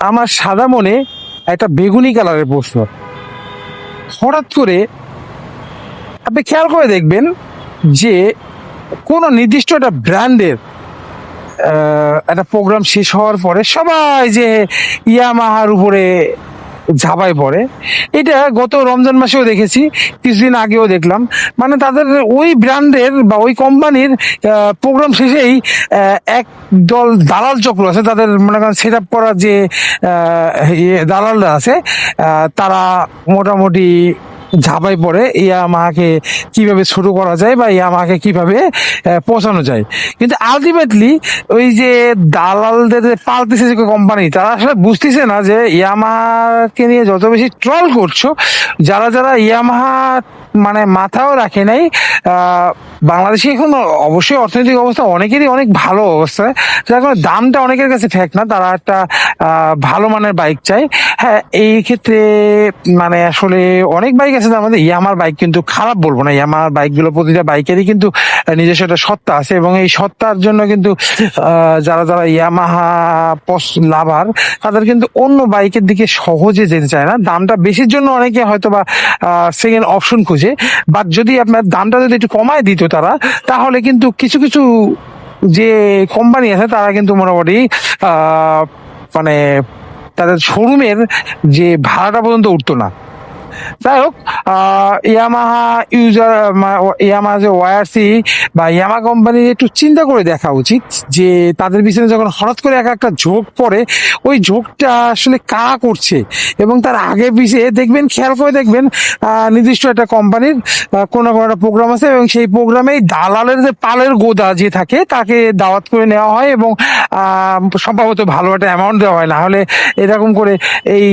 আমার সাদা মনে একটা বেগুনি কালারের প্রশ্ন। হঠাৎ করে আপনি খেয়াল করে দেখবেন যে কোনো নির্দিষ্ট একটা ব্র্যান্ডের একটা প্রোগ্রাম শেষ হওয়ার পরে সবাই যে ইয়ামাহার উপরে ঝাঁপাই পড়ে। এটা গত রমজান মাসেও দেখেছি, কিছুদিন আগেও দেখলাম। মানে তাদের ওই ব্র্যান্ডের বা ওই কোম্পানির প্রোগ্রাম শেষেই এক দল দালাল চক্র আছে, তাদের মনে করেন সেট আপ করা যে ইয়ে দালালরা আছে তারা মোটামুটি ঝাঁপাই পড়ে ইয়ামাহাকে কীভাবে শুরু করা যায় বা ইয়ামাহাকে কীভাবে পৌঁছানো যায়। কিন্তু আলটিমেটলি ওই যে দালালদের যে পালতেছে যে কোম্পানি তারা আসলে বুঝতেছে না যে ইয়ামাহাকে নিয়ে যত বেশি ট্রল করছ, যারা যারা ইয়ামাহা মানে মাথাও রাখে নাই বাংলাদেশে এখন অবশ্যই অর্থনৈতিক অবস্থা অনেকেরই অনেক ভালো অবস্থা। যার কারণে দামটা অনেকের কাছে ঠেক না, তারা একটা ভালো মানের বাইক চায়। হ্যাঁ এই ক্ষেত্রে মানে আসলে অনেক বাইক আছে তার মধ্যে ইয়ামার বাইক কিন্তু খারাপ বলব না। ইয়ামার বাইকগুলো প্রতিটা বাইকেরই কিন্তু নিজস্ব একটা সত্তা আছে এবং এই সত্তার জন্য কিন্তু যারা যারা ইয়ামাহা পস লাভার তাদের কিন্তু অন্য বাইকের দিকে সহজে যেতে চায় না। দামটা বেশির জন্য অনেকে হয়তো বা সেকেন্ড অপশন খুঁজে। বাট যদি আপনার দামটা যদি একটু কমায় দিত তারা। তাহলে কিন্তু কিছু কিছু যে কোম্পানি আছে, তারা কিন্তু মোটামুটি মানে তাদের শোরুমের যে ভাড়াটা পর্যন্ত উঠতো না। যাই হোক ইয়ামাহা ইউজার ইয়ামাহা যে ওয়ারসি বা ইয়ামা কোম্পানির একটু চিন্তা করে দেখা উচিত যে তাদের পিছনে যখন হঠাৎ করে এক একটা ঝোঁক পড়ে, ওই ঝোঁকটা আসলে কারা করছে? এবং তার আগে পিছিয়ে দেখবেন, খেয়াল করে দেখবেন নির্দিষ্ট একটা কোম্পানির কোনো কোনো একটা প্রোগ্রাম আছে এবং সেই প্রোগ্রামেই দালালের যে পালের গোদা যে থাকে, তাকে দাওয়াত করে নেওয়া হয় এবং সম্ভবত ভালো একটা অ্যামাউন্ট দেওয়া হয়। না হলে এরকম করে এই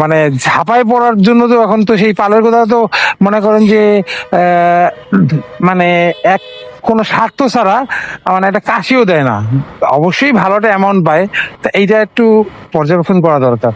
মানে ঝাঁপায় পড়ার জন্য তো এখন তো সেই পালের কথা তো মনে করেন যে মানে এক, কোনো স্বার্থ ছাড়া মানে একটা কাশিও দেয় না। অবশ্যই ভালোটা অ্যামাউন্ট পায়। তা এইটা একটু পর্যবেক্ষণ করা দরকার।